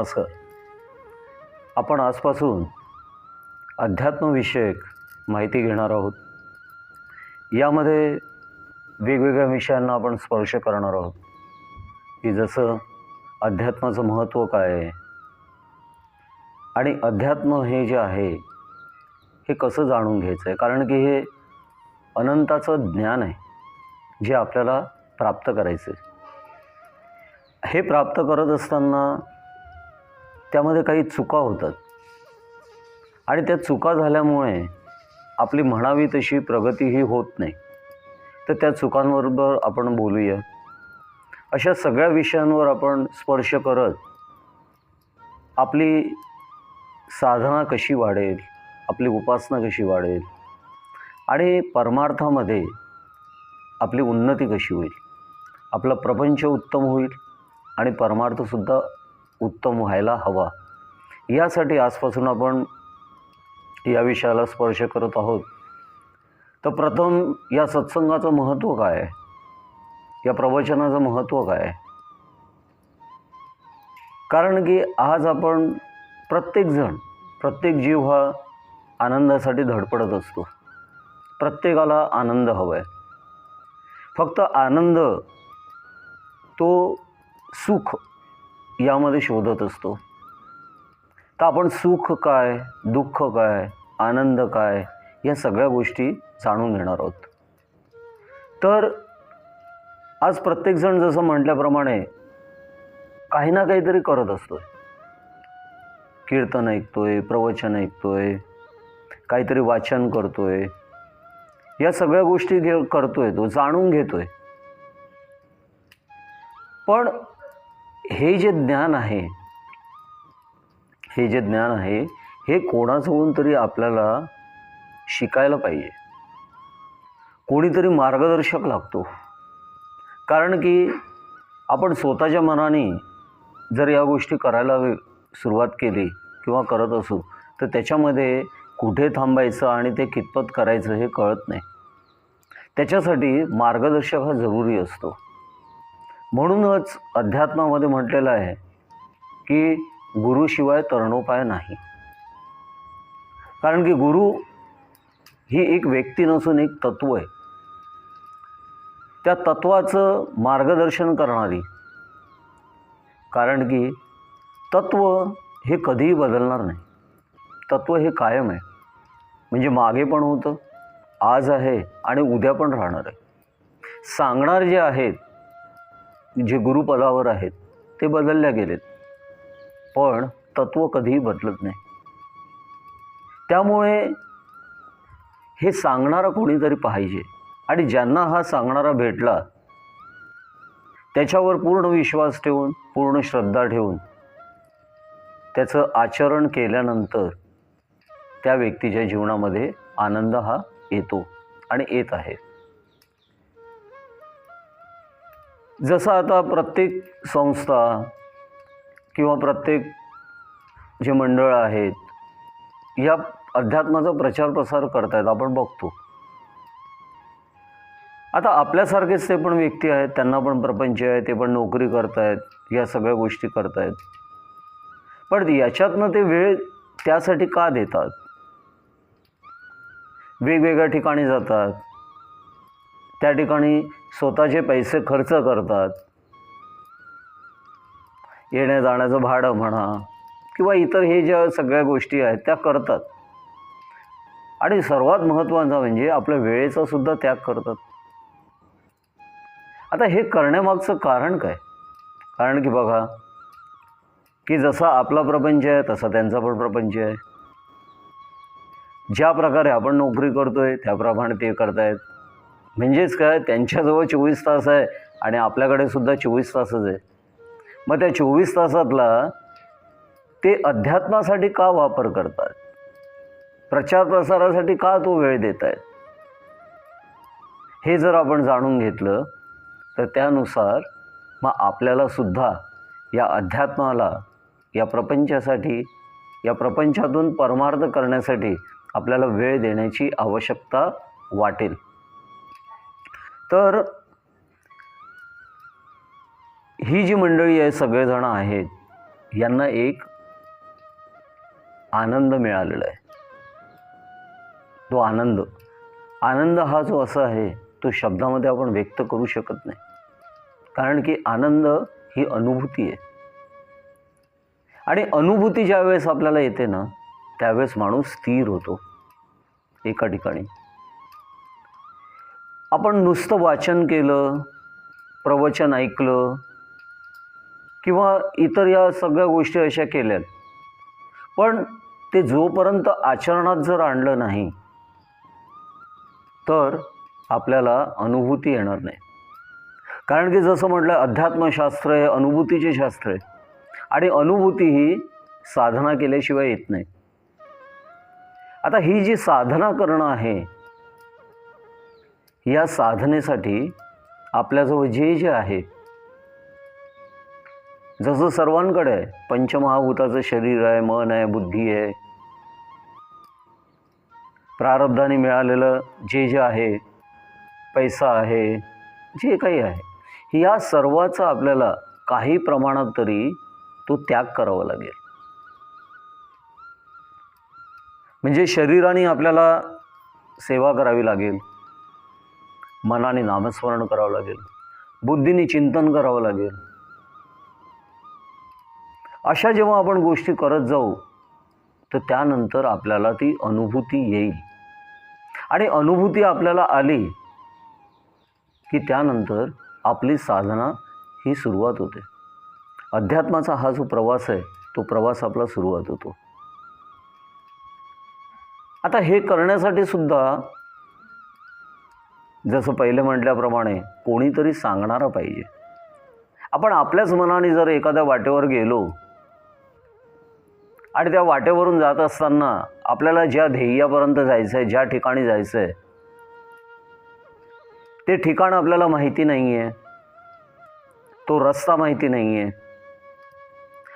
नमस्कार आपण आजपासून अध्यात्मविषयक माहिती घेणार आहोत. यामध्ये वेगवेगळ्या विषयांना आपण स्पर्श करणार आहोत. की जसं अध्यात्माचं महत्त्व काय आहे? आणि अध्यात्म हे जे आहे हे कसं जाणून घ्यायचं आहे? कारण की हे अनंताचं ज्ञान आहे जे आपल्याला प्राप्त करायचं आहे हे प्राप्त करत असताना त्यामध्ये काही चुका होतात. आणि त्या चुका झाल्यामुळे आपली म्हणावी तशी प्रगतीही होत नाही. तर त्या चुकांबरोबर आपण बोलूया. अशा सगळ्या विषयांवर आपण स्पर्श करत आपली साधना कशी वाढेल आपली उपासना कशी वाढेल आणि परमार्थामध्ये आपली उन्नती कशी होईल आपला प्रपंच उत्तम होईल आणि परमार्थसुद्धा उत्तम व्हायला हवा. यासाठी आजपासून आपण या विषयाला स्पर्श करत आहोत. तर प्रथम या सत्संगाचं महत्त्व काय आहे? या प्रवचनाचं महत्त्व काय आहे? कारण की आज आपण प्रत्येकजण प्रत्येक जीव हा आनंदासाठी धडपडत असतो. प्रत्येकाला आनंद हवा आहे फक्त आनंद तो सुख यामध्ये शोधत असतो. तर आपण सुख काय दुःख काय आनंद काय या सगळ्या गोष्टी जाणून घेणार आहोत. तर आज प्रत्येकजण जसं म्हटल्याप्रमाणे काही ना काहीतरी करत असतोय. कीर्तन ऐकतोय प्रवचन ऐकतोय काहीतरी वाचन करतोय. या सगळ्या गोष्टी घे करतोय तो जाणून घेतोय. पण हे जे ज्ञान आहे हे जे ज्ञान आहे हे कोणाजवळून तरी आपल्याला शिकायला पाहिजे. कोणीतरी मार्गदर्शक लागतो. कारण की आपण स्वतःच्या मनाने जर या गोष्टी करायला वे- सुरुवात केली किंवा करत असू तर त्याच्यामध्ये कुठे थांबायचं आणि ते कितपत करायचं हे कळत नाही. त्याच्यासाठी मार्गदर्शक हा जरुरी असतो. म्हणूनच अध्यात्मामध्ये म्हटलेलं आहे की गुरुशिवाय तरणोपाय नाही. कारण की गुरु ही एक व्यक्ती नसून एक तत्व आहे. त्या तत्वाचं मार्गदर्शन करणारी. कारण की तत्व हे कधीही बदलणार नाही. तत्व हे कायम आहे. म्हणजे मागे पण होतं आज आहे आणि उद्या पण राहणार आहे. सांगणार जे आहेत जे गुरुपदावर आहेत ते बदलल्या गेलेत. पण तत्व कधीही बदलत नाही. त्यामुळे हे सांगणारा कोणीतरी पाहिजे आणि ज्यांना हा सांगणारा भेटला त्याच्यावर पूर्ण विश्वास ठेवून पूर्ण श्रद्धा ठेवून त्याचं आचरण केल्यानंतर त्या व्यक्तीच्या जीवनामध्ये आनंद हा येतो आणि येत आहे. जसं आता प्रत्येक संस्था किंवा प्रत्येक जे मंडळ आहेत या अध्यात्माचा प्रचार प्रसार करतायत आपण बघतो. आता आपल्यासारखेच ते पण व्यक्ती आहेत त्यांना पण प्रपंच आहे ते पण नोकरी करतायत या सगळ्या गोष्टी करतायत. पण याच्यातनं ते वेळ त्यासाठी का देतात? वेगवेगळ्या ठिकाणी जातात त्या ठिकाणी स्वतःचे पैसे खर्च करतात. येण्या जाण्याचं भाडं म्हणा किंवा इतर हे ज्या सगळ्या गोष्टी आहेत त्या करतात. आणि सर्वात महत्त्वाचं म्हणजे आपल्या वेळेचा सुद्धा त्याग करतात. आता हे करण्यामागचं कारण काय? कारण की बघा की जसा आपला प्रपंच आहे तसा त्यांचा पण प्रपंच आहे. ज्या प्रकारे आपण नोकरी करतोय त्याप्रमाणे ते करतायत. म्हणजेच काय? त्यांच्याजवळ चोवीस तास आहे आणि आपल्याकडे सुद्धा चोवीस तासच आहे. मग त्या चोवीस तासातला ते अध्यात्मासाठी का वापर करतात? प्रचार प्रसारासाठी का तो वेळ देत आहेत हे जर आपण जाणून घेतलं तर त्यानुसार मग आपल्याला सुद्धा या अध्यात्माला या प्रपंचासाठी या प्रपंचातून परमार्थ करण्यासाठी आपल्याला वेळ देण्याची आवश्यकता वाटेल. तर ही जी मंडळी आहे सगळेजण आहेत यांना एक आनंद मिळालेला आहे. तो आनंद. आनंद हा जो असा आहे तो शब्दामध्ये आपण व्यक्त करू शकत नाही. कारण की आनंद ही अनुभूती आहे. आणि अनुभूती ज्यावेळेस आपल्याला येते ना त्यावेळेस माणूस स्थिर होतो एका ठिकाणी. आपण नुसतं वाचन केलं प्रवचन ऐकलं किंवा इतर या सगळ्या गोष्टी अशा केल्यात. पण ते जोपर्यंत आचरणात जर आणलं नाही तर आपल्याला अनुभूती येणार नाही. कारण की जसं म्हटलं अध्यात्मशास्त्र हे अनुभूतीचे शास्त्र आहे. आणि अनुभूती ही साधना केल्याशिवाय येत नाही. आता ही जी साधना करणं आहे या साधनेसाठी आपल्याजवळ जे जे आहे जसं सर्वांकडे आहे पंचमहाभूताचं शरीर आहे मन आहे बुद्धी आहे प्रारब्धाने मिळालेलं जे जे आहे पैसा आहे जे काही आहे या सर्वाचा आपल्याला काही प्रमाणात तरी तो त्याग करावा लागेल. म्हणजे शरीराने आपल्याला सेवा करावी लागेल. मनाने नामस्मरण करावं लागेल. बुद्धीने चिंतन करावं लागेल. अशा जेव्हा आपण गोष्टी करत जाऊ तर त्यानंतर आपल्याला ती अनुभूती येईल. आणि अनुभूती आपल्याला आली की त्यानंतर आपली साधना ही सुरुवात होते. अध्यात्माचा हा जो प्रवास आहे तो प्रवास आपला सुरुवात होतो. आता हे करण्यासाठी सुद्धा जसं पहिले म्हटल्याप्रमाणे कोणीतरी सांगणारा पाहिजे. आपण आपल्याच मनाने जर एखाद्या वाटेवर गेलो आणि त्या वाटेवरून जात असताना आपल्याला ज्या ध्येयापर्यंत जायचं आहे ज्या ठिकाणी जायचं आहे ते ठिकाण आपल्याला माहिती नाही आहे तो रस्ता माहिती नाही आहे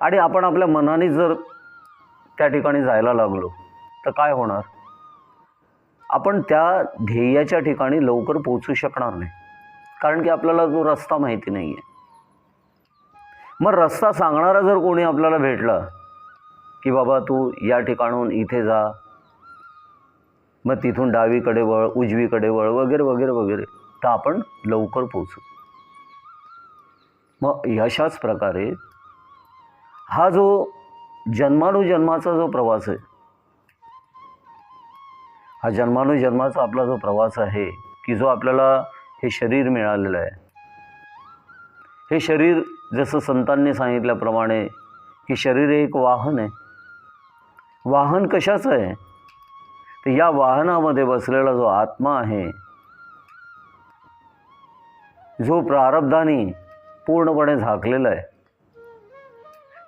आणि आपण आपल्या मनाने जर त्या ठिकाणी जायला लागलो तर काय होणार? आपण त्या ध्येयाच्या ठिकाणी लवकर पोचू शकणार नाही. कारण की आपल्याला तो रस्ता माहिती नाही आहे मग रस्ता सांगणारा जर कोणी आपल्याला भेटला की बाबा तू या ठिकाणून इथे जा मग तिथून डावीकडे वळ उजवीकडे वळ वगैरे वगैरे वगैरे तर आपण लवकर पोचू मग अशाच प्रकारे हा जो जन्मानुजन्माचा जो प्रवास आहे हा जन्मानुजन्माचा आपला जो प्रवास आहे की जो आपल्याला हे शरीर मिळालेलं आहे. हे शरीर जसं संतांनी सांगितल्याप्रमाणे की शरीर हे एक वाहन आहे. वाहन कशाचं आहे? तर या वाहनामध्ये बसलेला जो आत्मा आहे जो प्रारब्धाने पूर्णपणे झाकलेला आहे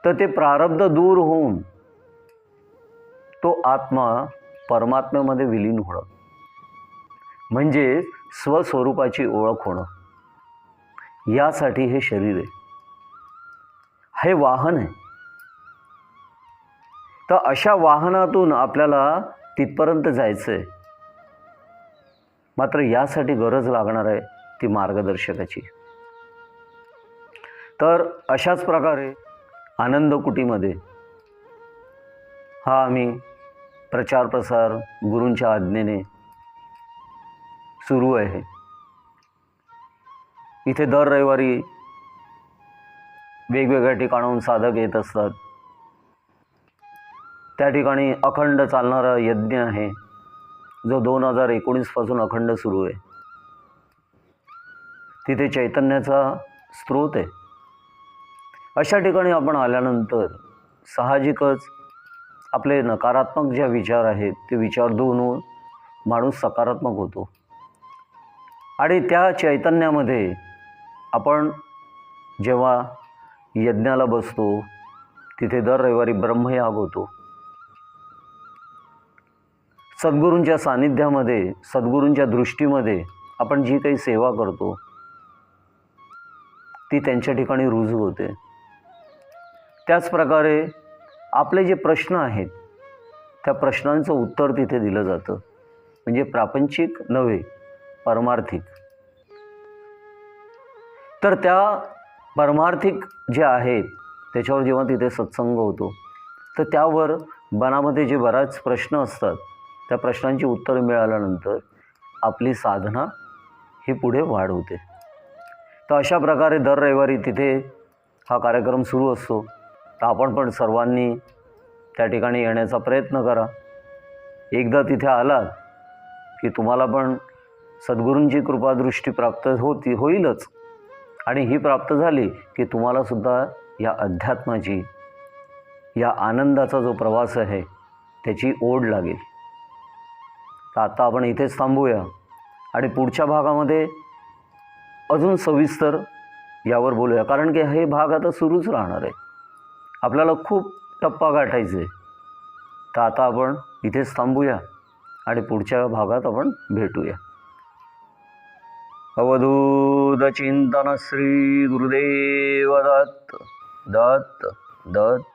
तर ते प्रारब्ध दूर होऊन तो आत्मा परमात्म्यामध्ये विलीन होणं. म्हणजे स्वस्वरूपाची ओळख होणं. यासाठी हे शरीर आहे. हे वाहन आहे. तर अशा वाहनातून आपल्याला तिथपर्यंत जायचं आहे मात्र यासाठी गरज लागणार आहे ती मार्गदर्शकाची. तर अशाच प्रकारे आनंद कुटीमध्ये हा आम्ही प्रचार प्रसार गुरूंच्या आज्ञेने सुरू आहे. इथे दर रविवारी वेगवेगळ्या ठिकाणाहून साधक येत असतात. त्या ठिकाणी अखंड चालणारा यज्ञ आहे जो दोन हजार एकोणीसपासून अखंड सुरू आहे. तिथे चैतन्याचा स्रोत आहे. अशा ठिकाणी आपण आल्यानंतर साहजिकच आपले नकारात्मक ज्या विचार आहेत ते विचार दूर होऊन माणूस सकारात्मक होतो. आणि त्या चैतन्यामध्ये आपण जेव्हा यज्ञाला बसतो तिथे दर रविवारी ब्रह्मयाग होतो. सद्गुरूंच्या सानिध्यामध्ये सद्गुरूंच्या दृष्टीमध्ये आपण जी काही सेवा करतो ती त्यांच्या ठिकाणी रुजू होते. त्याचप्रकारे आपले जे प्रश्न आहेत त्या प्रश्नांचं उत्तर तिथे दिलं जातं. म्हणजे प्रापंचिक नव्हे परमार्थिक. तर त्या परमार्थिक जे आहेत त्याच्यावर जेव्हा तिथे सत्संग होतो तर त्यावर मनामध्ये जे बराच प्रश्न असतात त्या प्रश्नांची उत्तरं मिळाल्यानंतर आपली साधना ही पुढे वाढ होते तर अशा प्रकारे दर रविवारी तिथे हा कार्यक्रम सुरू असतो. तर आपण पण सर्वांनी त्या ठिकाणी येण्याचा प्रयत्न करा. एकदा तिथे आलात की तुम्हाला पण सद्गुरूंची कृपादृष्टी प्राप्त होती होईलच. आणि ही प्राप्त झाली की तुम्हालासुद्धा या अध्यात्माची या आनंदाचा जो प्रवास आहे त्याची ओढ लागेल. तर आता आपण इथेच थांबूया. आणि पुढच्या भागामध्ये अजून सविस्तर यावर बोलूया. कारण की हे भाग आता सुरूच राहणार आहे. आपल्याला खूप टप्पा गाठायचे आहे. तर आता आपण इथेच थांबूया आणि पुढच्या भागात आपण भेटूया अवधूत चिंतन श्री गुरुदेव दत्त दत्त दत्त